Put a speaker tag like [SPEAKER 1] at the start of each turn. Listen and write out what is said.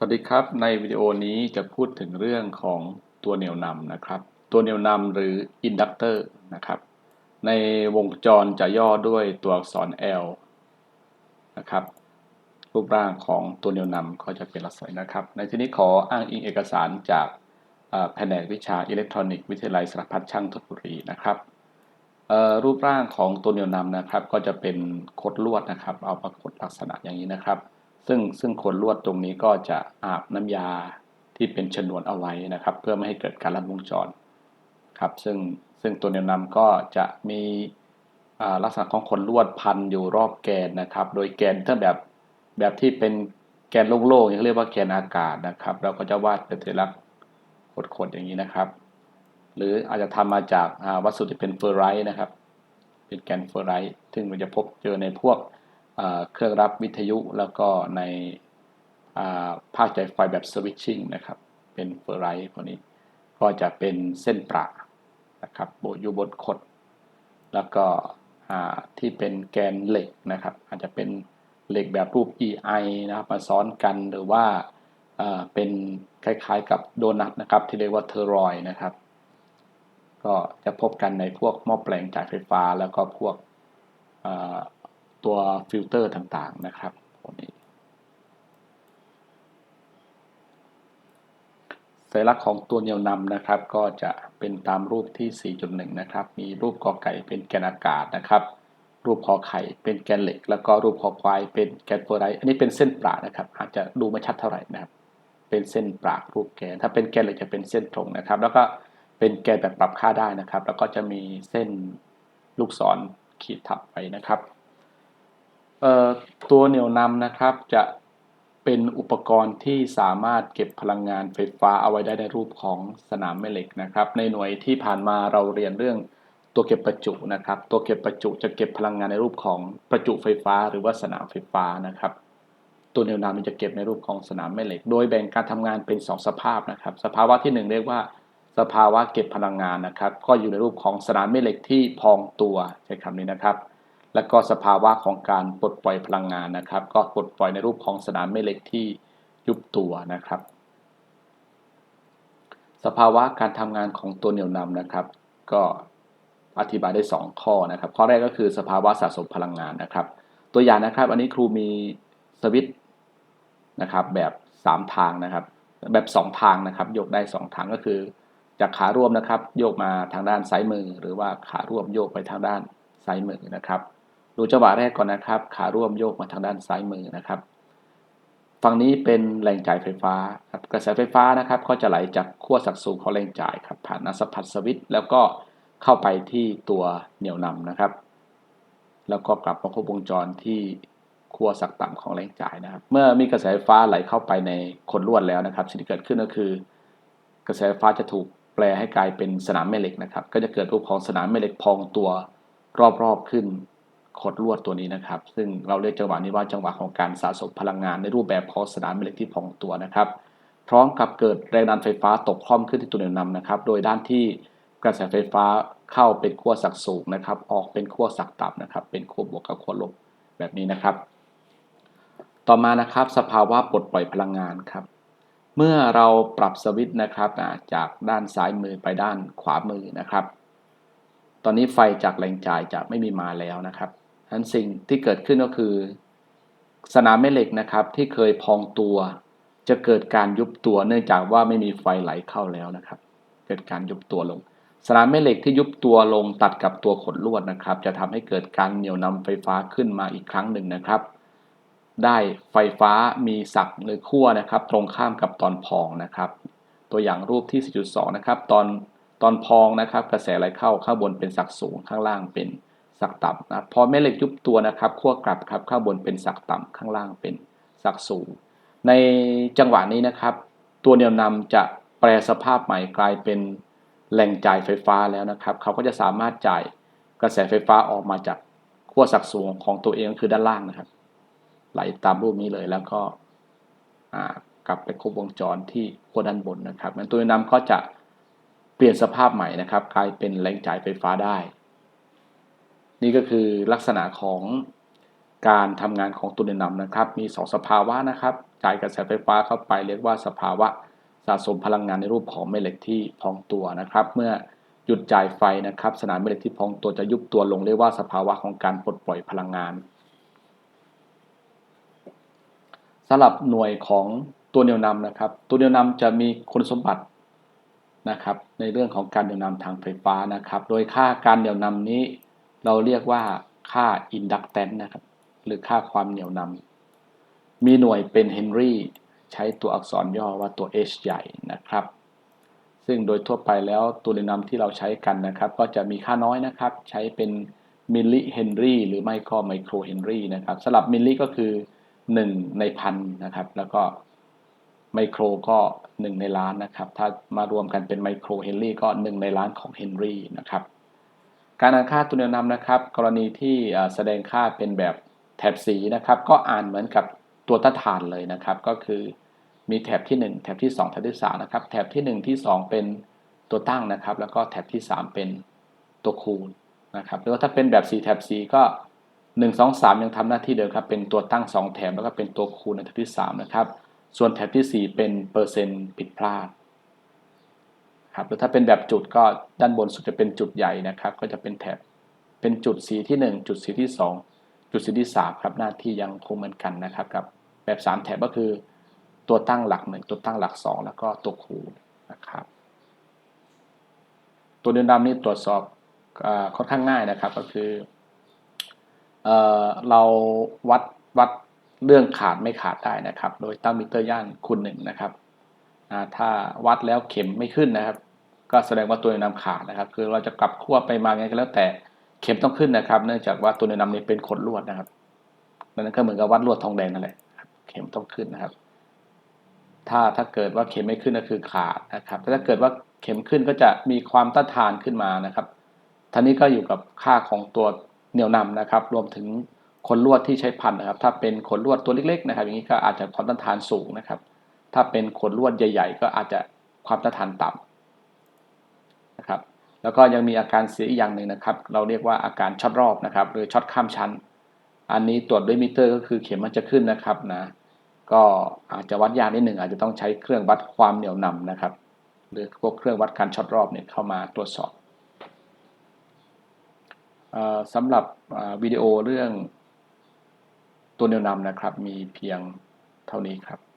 [SPEAKER 1] สวัสดีครับ ในวิดีโอนี้จะพูดถึงเรื่องของตัวเหนี่ยวนำนะครับ ตัวเหนี่ยวนำหรืออินดักเตอร์นะครับ ในวงจรจะย่อด้วยตัวอักษร L นะครับ รูปร่างของตัวเหนี่ยวนำก็จะเป็นลักษณะนะครับ ในที่นี้ขออ้างอิงเอกสารจากแผนกวิชาอิเล็กทรอนิกส์วิทยาลัยสารพัดช่างธนบุรีนะครับ รูปร่างของตัวเหนี่ยวนำนะครับ ก็จะเป็นคดลวดนะครับ เอาปรากฏลักษณะอย่างนี้นะครับ ซึ่งซึ่งขนลวดตรงนี้ก็จะอาบน้ำยาที่เป็นชนวนเอาไว้นะครับ เพื่อไม่ให้เกิดการลัดวงจรครับซึ่งซึ่งตัวแนวนำก็จะมีลักษณะของขนลวดพันอยู่รอบแกนนะครับ โดยแกนถ้าแบบแบบที่เป็นแกนโล่งๆอย่างเรียกว่าแกนอากาศนะครับ เราก็จะวาดเป็นสัญลักษณ์ขดๆอย่างนี้นะครับ หรืออาจจะทำมาจากวัสดุที่เป็นเฟอร์ไรท์นะครับ เป็นแกนเฟอร์ไรท์ซึ่งมันจะพบเจอในพวก เครื่องรับวิทยุแล้วก็ในภาคจ่ายไฟแบบสวิตชิ่งนะครับ เป็นเฟอร์ไรท์พวกนี้ ก็จะเป็นเส้นประนะครับโบอยู่บนคดแล้วก็ที่เป็นแกนเหล็กนะครับ อาจจะเป็นเหล็กแบบรูป EI นะครับมาซ้อนกันหรือว่าเป็นคล้ายๆกับโดนัทนะครับ ที่เรียกว่าเทอรอยนะครับ ก็จะพบกันในพวกหม้อแปลงจ่ายไฟฟ้าแล้วก็พวก ตัวฟิลเตอร์ต่างๆนะครับพวนี้สัญลักษณ์ของตัวเหนี่ยวนำนะครับ ก็จะเป็นตามรูปที่ 4.1 นะครับ มีรูปกอไก่เป็นแกนอากาศนะครับ รูปคอไข่เป็นแกนเหล็ก แล้วก็รูปคอควายเป็นแกนโฟไรอันนี้เป็นเส้นปรานะครับ อาจจะดูไม่ชัดเท่าไหร่นะครับ เป็นเส้นปรารูปแกน ถ้าเป็นแกนเหล็กจะเป็นเส้นตรงนะครับ แล้วก็เป็นแกนแบบปรับค่าได้นะครับ แล้วก็จะมีเส้นลูกศรขีดทับไปนะครับ ตัวเหนี่ยวนำนะครับจะเป็นอุปกรณ์ที่สามารถเก็บพลังงานไฟฟ้าเอาไว้ได้ในรูปของสนามแม่เหล็กนะครับ ในหน่วยที่ผ่านมาเราเรียนเรื่องตัวเก็บประจุนะครับ ตัวเก็บประจุจะเก็บพลังงานในรูปของประจุไฟฟ้า หรือว่าสนามไฟฟ้านะครับ ตัวเหนี่ยวนำมันจะเก็บในรูปของสนามแม่เหล็ก โดยแบ่งการทำงานเป็น 2 สภาพนะครับ สภาวะที่ 1 เรียกว่าสภาวะเก็บพลังงานนะครับ ก็อยู่ในรูปของสนามแม่เหล็กที่พองตัวใช้คำนี้นะครับ และก็สภาวะของการปลดปล่อยพลังงานนะครับ ก็ปลดปล่อยในรูปของสนามแม่เหล็กที่ยุบตัวนะครับ สภาวะการทำงานของตัวเหนี่ยวนำนะครับ ก็อธิบายได้ 2 ข้อนะครับ ข้อแรกก็คือสภาวะสะสมพลังงานนะครับ ตัวอย่างนะครับ อันนี้ครูมีสวิตนะครับแบบ 3 ทางนะครับ แบบ 2 ทางนะครับ โยกได้ 2 ทางก็คือ จากขาร่วมนะครับ โยกมาทางด้านซ้ายมือ หรือว่าขาร่วมโยกไปทางด้านซ้ายมือนะครับ ดูจังหวะแรกก่อนนะครับ ขาร่วมโยกมาทางด้านซ้ายมือนะครับฝั่งนี้เป็นแรงจ่ายไฟฟ้าครับกระแสไฟฟ้านะครับก็จะไหลจากขั้วสักสูงของแรงจ่ายครับผ่านนัสพัดสวิตแล้วก็เข้าไปที่ตัวเหนี่ยวนำนะครับ แล้วก็กลับมาควบวงจรที่ขั้วสักต่ำของแรงจ่ายนะครับ เมื่อมีกระแสไฟฟ้าไหลเข้าไปในคนลวดแล้วนะครับ สิ่งที่เกิดขึ้นก็คือ กระแสไฟฟ้าจะถูกแปลให้กลายเป็นสนามแม่เหล็กนะครับ ก็จะเกิดรูปของสนามแม่เหล็กพองตัวรอบๆขึ้น ขดลวดตัวนี้นะครับ ซึ่งเราเรียกจังหวะนี้ว่าจังหวะของการสะสมพลังงานในรูปแบบของสนามแม่เหล็กที่พองตัวนะครับ พร้อมกับเกิดแรงดันไฟฟ้าตกคล่อมขึ้นที่ตัวเหนี่ยวนำนะครับ โดยด้านที่กระแสไฟฟ้าเข้าเป็นขั้วสักสูงนะครับ ออกเป็นขั้วสักต่ำนะครับ เป็นขั้วบวกกับขั้วลบแบบนี้นะครับ ต่อมานะครับสภาวะปลดปล่อยพลังงานครับ เมื่อเราปรับสวิตช์นะครับจากด้านซ้ายมือไปด้านขวามือนะครับ ตอนนี้ไฟจากแรงจ่ายจะไม่มีมาแล้วนะครับ นั้นสิ่งที่เกิดขึ้นก็คือ สนามแม่เหล็กนะครับ ที่เคยพองตัว จะเกิดการยุบตัวเนื่องจากว่าไม่มีไฟไหลเข้าแล้วนะครับ เกิดการยุบตัวลง สนามแม่เหล็กที่ยุบตัวลงตัดกับตัวขนลวดนะครับ จะทำให้เกิดการเหนี่ยวนำไฟฟ้าขึ้นมาอีกครั้งหนึ่งนะครับ ได้ไฟฟ้ามีสักหรือขั้วนะครับ ตรงข้ามกับตอนพองนะครับ ตัวอย่างรูปที่ 4.2 นะครับ ตอนตอนพองนะครับ กระแสไหลเข้าข้างบนเป็นสักสูงข้างล่างเป็น สักต่ำนะพอแม่เหล็กยุบตัวนะครับขั้วกลับครับข้างบนเป็นสักต่ำข้างล่างเป็นสักสูง ในจังหวะนี้นะครับ ตัวเหนี่ยวนำจะแปลสภาพใหม่กลายเป็นแหล่งจ่ายไฟฟ้าแล้วนะครับ เขาก็จะสามารถจ่ายกระแสไฟฟ้าออกมาจากขั้วสักสูงของตัวเองคือด้านล่างนะครับ ไหลตามรูปนี้เลยแล้วก็กลับไปครบวงจรที่ขั้วด้านบนนะครับตัวเหนี่ยวนำก็จะเปลี่ยนสภาพใหม่นะครับ กลายเป็นแหล่งจ่ายไฟฟ้าได้ นี่ก็คือลักษณะของการทำงานของตัวเหนี่ยวนำนะครับ มี 2 สภาวะนะครับจ่ายกระแสไฟฟ้าเข้าไปเรียกว่าสภาวะสะสมพลังงานในรูปของแม่เหล็กที่พองตัวนะครับ เมื่อหยุดจ่ายไฟนะครับ สนามแม่เหล็กที่พองตัวจะยุบตัวลงเรียกว่าสภาวะของการปลดปล่อยพลังงานสำหรับหน่วยของตัวเหนี่ยวนำนะครับ ตัวเหนี่ยวนำจะมีคุณสมบัตินะครับ ในเรื่องของการเหนี่ยวนำทางไฟฟ้านะครับ โดยค่าการเหนี่ยวนำนี้ เราเรียกว่าค่าอินดักแตนนะครับ หรือค่าความเหนี่ยวนำมีหน่วยเป็นเฮนรี่ใช้ตัวอักษรย่อว่าตัว H ใหญ่นะครับ ซึ่งโดยทั่วไปแล้วตัวเหนี่ยวนำที่เราใช้กันนะครับ ก็จะมีค่าน้อยนะครับ ใช้เป็นมิลลิเฮนรี่หรือไม่ก็ไมโครเฮนรี่นะครับสำหรับมิลลิก็คือ 1 ในพันนะครับ แล้วก็ไมโครก็ 1 ในล้านนะครับ ถ้ามารวมกันเป็นไมโครเฮนรี่ก็ 1 ในล้านของเฮนรี่นะครับ การอ่านค่าตัวแนวนำนะครับ กรณีที่แสดงค่าเป็นแบบแถบสีนะครับ ก็อ่านเหมือนกับตัวต้านทานเลยนะครับ ก็คือมีแถบที่ 1 แถบที่ 2 แถบที่3นะครับ แถบที่ 1 ที่ 2 เป็นตัวตั้งนะครับ แล้วก็แถบที่ 3 เป็นตัวคูณนะครับหรือว่าถ้าเป็นแบบ 4 แถบสีก็ 1 2 3 ยังทำหน้าที่เดิมครับ เป็นตัวตั้ง 2 แถบแล้วก็เป็นตัวคูณในแถบที่ 3 นะครับ ส่วนแถบที่ 4 เป็นเปอร์เซ็นต์ผิดพลาด ครับหรือถ้าเป็นแบบจุดก็ด้านบนสุดจะเป็นจุดใหญ่นะครับ ก็จะเป็นแถบเป็นจุดสีที่ 1 จุดสีที่ 2 จุดสีที่ 3 ครับหน้าที่ยังคงเหมือนกันนะครับกับแบบ 3 แถบก็คือตัวตั้งหลัก 1 ตัวตั้งหลัก 2 แล้วก็ตัวคูณนะครับ ตัวเดินดำนี้ตรวจสอบค่อนข้างง่ายนะครับก็คือเราวัดวัดเรื่องขาดไม่ขาดได้นะครับ โดยตั้งมิเตอร์ย่านคูณหนึ่งนะครับ ถ้าวัดแล้วเข็มไม่ขึ้นนะครับ ก็แสดงว่าตัวนาำขาดนะครับ คือเราจะกลับขั้วไปมาไงก็แล้วแต่เข็มต้องขึ้นนะครับ เนื่องจากว่าตัวนาำนี้เป็นขดลวดนะครับนั่นก็เหมือนกับวัดลวดทองแดงนั่นแหละเข็มต้องขึ้นนะครับ ถ้าถ้าเกิดว่าเข็มไม่ขึ้นก็คือขาดนะครับถ้าเกิดว่าเข็มขึ้นก็จะมีความต้านทานขึ้นมานะครับท่านี้ก็อยู่กับค่าของตัวเหนี่ยวนำนะครับ รวมถึงขนลวดที่ใช้พันนะครับ ถ้าเป็นขนลวดตัวเล็กๆนะครับ อย่างนี้ก็อาจจะความต้านทานสูงนะครับ ถ้าเป็นขนลวดใหญ่ ๆ ก็อาจจะความต้านทานต่ำนะครับ แล้วก็ยังมีอาการเสียอีกอย่างหนึ่งนะครับ เราเรียกว่าอาการช็อตรอบนะครับ หรือช็อตข้ามชั้น อันนี้ตรวจด้วยมิเตอร์ก็คือเข็มมันจะขึ้นนะครับนะ ก็อาจจะวัดยากนิดหนึ่งอาจจะต้องใช้เครื่องวัดความเหนี่ยวนำนะครับ หรือพวกเครื่องวัดการช็อตรอบเนี่ยเข้ามาตรวจสอบสำหรับวิดีโอเรื่องตัวแนวนำนะครับ มีเพียงเท่านี้ครับ